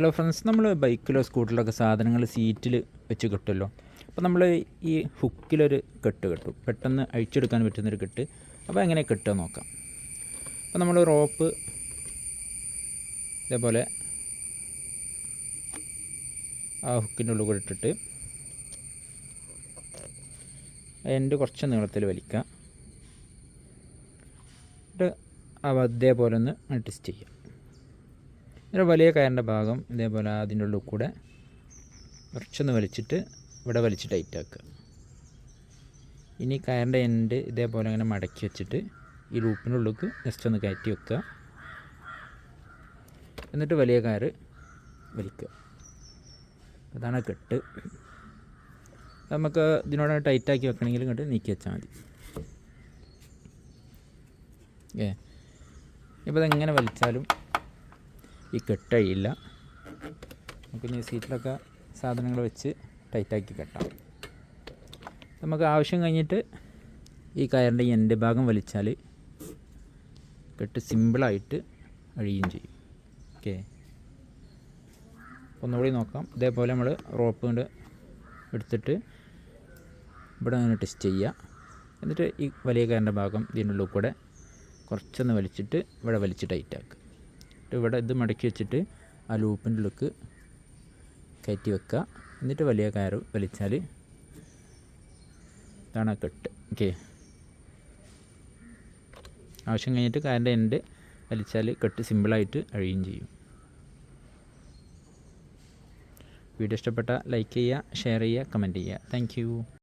Hello friends നമ്മൾ ബൈക്കിലോ സ്കൂട്ടറിലോ ഒക്കെ സാധനങ്ങൾ സീറ്റിൽ വെച്ച് കെട്ടുമല്ലോ അപ്പോൾ നമ്മൾ ഈ ഹുക്കിലൊരു കെട്ട് കെട്ടും. പെട്ടെന്ന് അഴിച്ചെടുക്കാൻ പറ്റുന്നൊരു കെട്ട്. അപ്പോൾ എങ്ങനെ കെട്ടുക നോക്കാം. അപ്പോൾ നമ്മൾ റോപ്പ് ഇതേപോലെ ആ ഹുക്കിന്റെ ഉള്ളിൽ കൂടെ ഇട്ടിട്ട് എന്റെ കുറച്ച് നീളത്തിൽ വലിക്കുക. എന്നിട്ട് അതേപോലെ ഒന്ന് ട്വിസ്റ്റ് ചെയ്യുക. ഒരു വലിയ കയറിന്റെ ഭാഗം ഇതേപോലെ അതിന്റെ ഉള്ളിൽ കൂടെ കുറച്ചൊന്ന് വലിച്ചിട്ട് ഇവിടെ വലിച്ച് ടൈറ്റ് ആക്കുക. ഇനി കയറിന്റെ എൻഡ് ഇതേപോലെ അങ്ങനെ മടക്കി വെച്ചിട്ട് ഈ ലൂപ്പിന്റെ ഉള്ളിലേക്ക് ജസ്റ്റ് ഒന്ന് കയറ്റി വെക്കുക. എന്നിട്ട് വലിയ കയറ് വലിക്കുക. അതാണ് കെട്ട്. നമുക്ക് ഇതിനോട് ടൈറ്റാക്കി വെക്കണമെങ്കിൽ ഇങ്ങോട്ട് നീക്കി വെച്ചാൽ മതി. ഏ ഇപ്പോൾ ഇതെങ്ങനെ വലിച്ചാലും ഈ കെട്ടഴിയില്ല. നമുക്ക് ഈ സീറ്റിലൊക്കെ സാധനങ്ങൾ വെച്ച് ടൈറ്റാക്കി കെട്ടാം. നമുക്ക് ആവശ്യം കഴിഞ്ഞിട്ട് ഈ കയറിന്റെ എന്റെ ഭാഗം വലിച്ചാൽ കെട്ട് സിമ്പിളായിട്ട് അഴിയും ചെയ്യും. ഓക്കെ ഒന്നുകൂടി നോക്കാം. ഇതേപോലെ നമ്മൾ റോപ്പ് കൊണ്ട് എടുത്തിട്ട് ഇവിടെ നിന്ന് ടെസ്റ്റ് ചെയ്യുക. എന്നിട്ട് ഈ വലിയ കയറിന്റെ ഭാഗം ഇതിനുള്ളിൽ കൂടെ കുറച്ചൊന്ന് വലിച്ചിട്ട് ഇവിടെ വലിച്ച് ടൈറ്റാക്കുക ഇവിടെ ഇത് മടക്കി വെച്ചിട്ട് ആ ലൂപ്പിന്റെ ഉള്ളിൽ കയറ്റി വെക്കുക. എന്നിട്ട് വലിയ കയർ വലിച്ചാൽ ഇതാണ് കെട്ട്. ഓക്കെ ആവശ്യം കഴിഞ്ഞിട്ട് കയറിന്റെ എൻഡ് വലിച്ചാൽ കെട്ട് സിമ്പിളായിട്ട് അഴിയും ചെയ്യും. വീഡിയോ ഇഷ്ടപ്പെട്ട ലൈക്ക് ചെയ്യുക ഷെയർ ചെയ്യുക കമന്റ് ചെയ്യുക. താങ്ക്